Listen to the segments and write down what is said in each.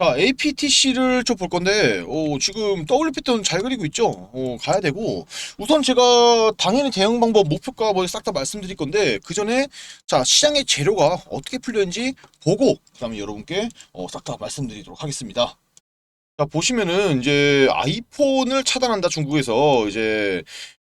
자, APTC를 좀 볼 건데, 어, 지금 WPton 잘 그리고 있죠? 어, 가야 되고, 우선 제가 당연히 대응 방법, 목표가 뭐 싹 다 말씀드릴 건데, 그 전에, 자, 시장의 재료가 어떻게 풀렸는지 보고, 그 다음에 여러분께, 어, 싹 다 말씀드리도록 하겠습니다. 자, 보시면은, 이제, 아이폰을 차단한다, 중국에서, 이제,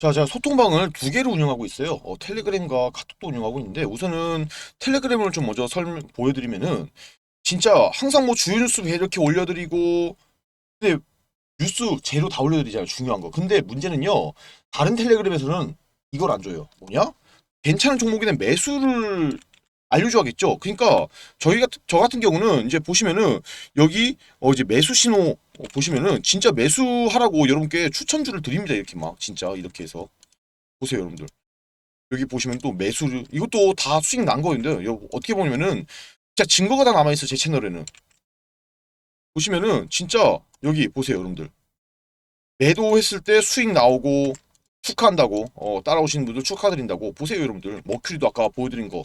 자 제가 소통방을 두 개를 운영하고 있어요 어, 텔레그램과 카톡도 운영하고 있는데 우선은 텔레그램을 좀 먼저 설명 보여드리면은 진짜 항상 뭐 주요 뉴스 이렇게 올려드리고 근데 뉴스 재료 다 올려드리잖아요. 중요한 거. 근데 문제는요. 다른 텔레그램에서는 이걸 안 줘요. 뭐냐? 괜찮은 종목에는 매수를 알려줘야겠죠. 그러니까 저희 같은 저 같은 경우는 이제 보시면은 여기 어 이제 매수 신호 어, 보시면은 진짜 매수하라고 여러분께 추천주를 드립니다. 이렇게 막 진짜 이렇게 해서 보세요, 여러분들. 여기 보시면 또 매수를 이것도 다 수익 난 거인데요. 여- 어떻게 보면은 진짜 증거가 다 남아 있어 제 채널에는. 보시면은 진짜 여기 보세요, 여러분들. 매도했을 때 수익 나오고 축하한다고 어, 따라오시는 분들 축하드린다고 보세요, 여러분들. 머큐리도 아까 보여드린 거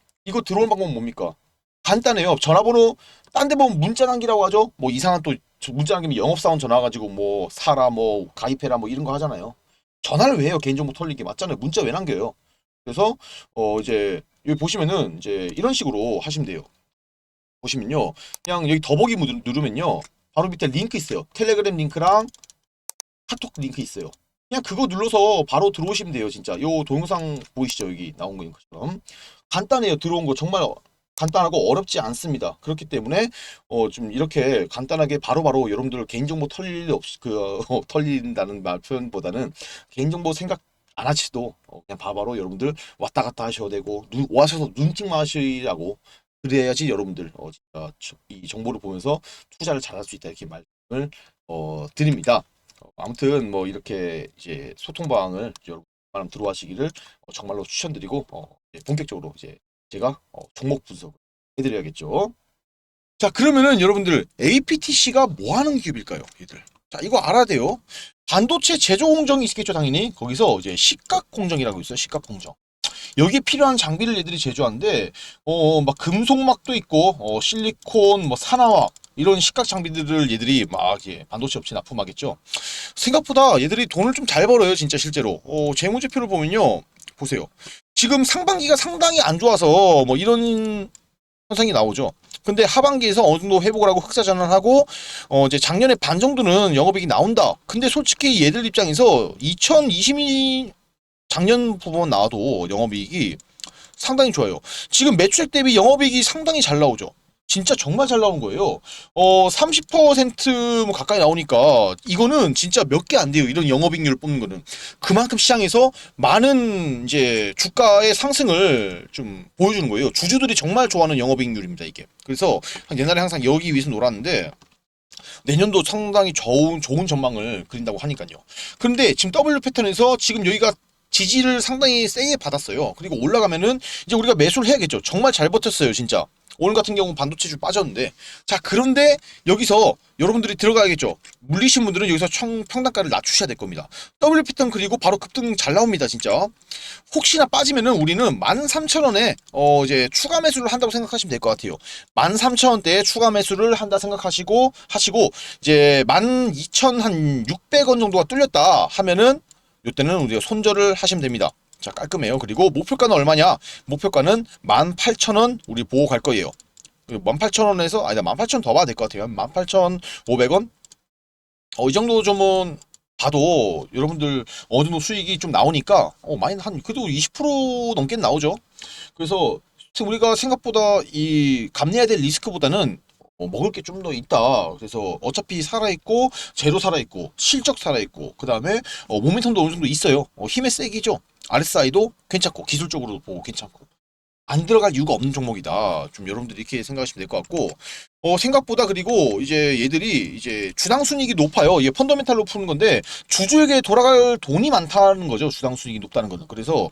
이거 들어오는 방법은 뭡니까 간단해요 전화번호 딴 데 보면 문자 남기라고 하죠 뭐 이상한 또저 문자 남기면 영업사원 전화 가지고 뭐 사라 뭐 가입해라 뭐 이런 거 하잖아요 전화를 왜 해요 개인정보 털리게 맞잖아요 문자 왜 남겨요 그래서 어 이제 여기 보시면은 이제 이런 식으로 하시면 돼요. 보시면요. 그냥 여기 더보기 누르- 누르면요. 바로 밑에 링크 있어요. 텔레그램 링크랑 카톡 링크 있어요. 그냥 그거 눌러서 바로 들어오시면 돼요, 진짜. 요 동영상 보이시죠? 여기 나온 거 것처럼. 간단해요. 들어온 거 정말 간단하고 어렵지 않습니다. 그렇기 때문에 어 좀 이렇게 간단하게 바로바로 여러분들 개인정보 털릴 일 없이 그 어, 털린다는 말 표현보다는 개인정보 생각 안 하시도 어, 그냥 바로바로 여러분들 왔다 갔다 하셔도 되고 눈, 와셔서 눈팅만 하시라고 그래야지 여러분들 어, 이 정보를 보면서 투자를 잘할 수 있다 이렇게 말씀을 어, 드립니다. 어, 아무튼 뭐 이렇게 이제 소통 방을 여러분 많은 들어와시기를 어, 정말로 추천드리고 어, 이제 본격적으로 이제 제가 어, 종목 분석을 해드려야겠죠. 자 그러면은 여러분들 APTC가 뭐 하는 기업일까요, 얘들? 자 이거 알아야 돼요. 반도체 제조 공정이 있겠죠, 당연히. 거기서 이제 식각 공정이라고 있어요, 식각 공정. 여기에 필요한 장비를 얘들이 제조하는데, 어, 막 금속막도 있고, 어, 실리콘, 뭐 산화학, 이런 식각 장비들을 얘들이 막 이제 반도체 업체 납품하겠죠. 생각보다 얘들이 돈을 좀 잘 벌어요, 진짜 실제로. 어, 재무제표를 보면요. 보세요. 지금 상반기가 상당히 안 좋아서 뭐 이런 현상이 나오죠. 근데 하반기에서 어느 정도 회복을 하고 흑자 전환하고 어 이제 작년에 반 정도는 영업이익이 나온다. 근데 솔직히 얘들 입장에서 2022 작년 부분 나와도 영업이익이 상당히 좋아요. 지금 매출액 대비 영업이익이 상당히 잘 나오죠. 진짜 정말 잘 나오는 거예요. 어, 30%뭐 가까이 나오니까 이거는 진짜 몇 개 안 돼요. 이런 영업이익률을 뽑는 거는. 그만큼 시장에서 많은 이제 주가의 상승을 좀 보여주는 거예요. 주주들이 정말 좋아하는 영업이익률입니다, 이게. 그래서 옛날에 항상 여기 위해서 놀았는데 내년도 상당히 좋은 좋은 전망을 그린다고 하니까요. 그런데 지금 W 패턴에서 지금 여기가 지지를 상당히 세게 받았어요. 그리고 올라가면은 이제 우리가 매수를 해야겠죠. 정말 잘 버텼어요, 진짜. 오늘 같은 경우 반도체주 빠졌는데. 자 그런데 여기서 여러분들이 들어가야겠죠. 물리신 분들은 여기서 청, 평단가를 낮추셔야 될 겁니다. W 패턴 그리고 바로 급등 잘 나옵니다 진짜. 혹시나 빠지면은 우리는 13,000원에 어 이제 추가 매수를 한다고 생각하시면 될 것 같아요. 13,000원대에 추가 매수를 한다 생각하시고 하시고 이제 12,600원 정도가 뚫렸다 하면은 이때는 우리가 손절을 하시면 됩니다 자 깔끔해요 그리고 목표가는 얼마냐 목표가는 18,000원 우리 보고 갈 거예요 18,000원에서 아니다 18,000원 더 봐야 될 것 같아요 18,500원 어 이 정도 좀은 봐도 여러분들 어느 정도 수익이 좀 나오니까 어 많이 한 그래도 20% 넘게 나오죠 그래서 우리가 생각보다 이 감내해야 될 리스크보다는 어, 먹을 게 좀 더 있다. 그래서 어차피 살아있고, 재료 살아있고, 실적 살아있고, 그 다음에 어, 모멘텀도 어느 정도 있어요. 어, 힘의 세기죠. RSI도 괜찮고, 기술적으로도 보고 괜찮고. 안 들어갈 이유가 없는 종목이다. 좀 여러분들이 이렇게 생각하시면 될 것 같고, 어, 생각보다 그리고 이제 얘들이 이제 주당 순이익이 높아요. 이게 펀더멘탈로 푸는 건데, 주주에게 돌아갈 돈이 많다는 거죠. 주당 순이익이 높다는 거는. 그래서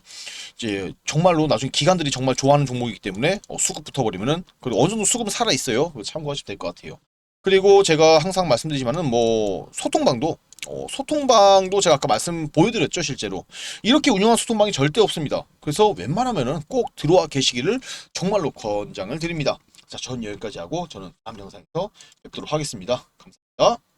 이제 정말로 나중에 기관들이 정말 좋아하는 종목이기 때문에 어, 수급 붙어버리면은 그리고 어느 정도 수급은 살아 있어요. 참고하시면 될 것 같아요. 그리고 제가 항상 말씀드리지만은 뭐 소통방도 어, 소통방도 제가 아까 말씀 보여드렸죠 실제로 이렇게 운영한 소통방이 절대 없습니다. 그래서 웬만하면은 꼭 들어와 계시기를 정말로 권장을 드립니다. 자, 전 여기까지 하고 저는 다음 영상에서 뵙도록 하겠습니다. 감사합니다.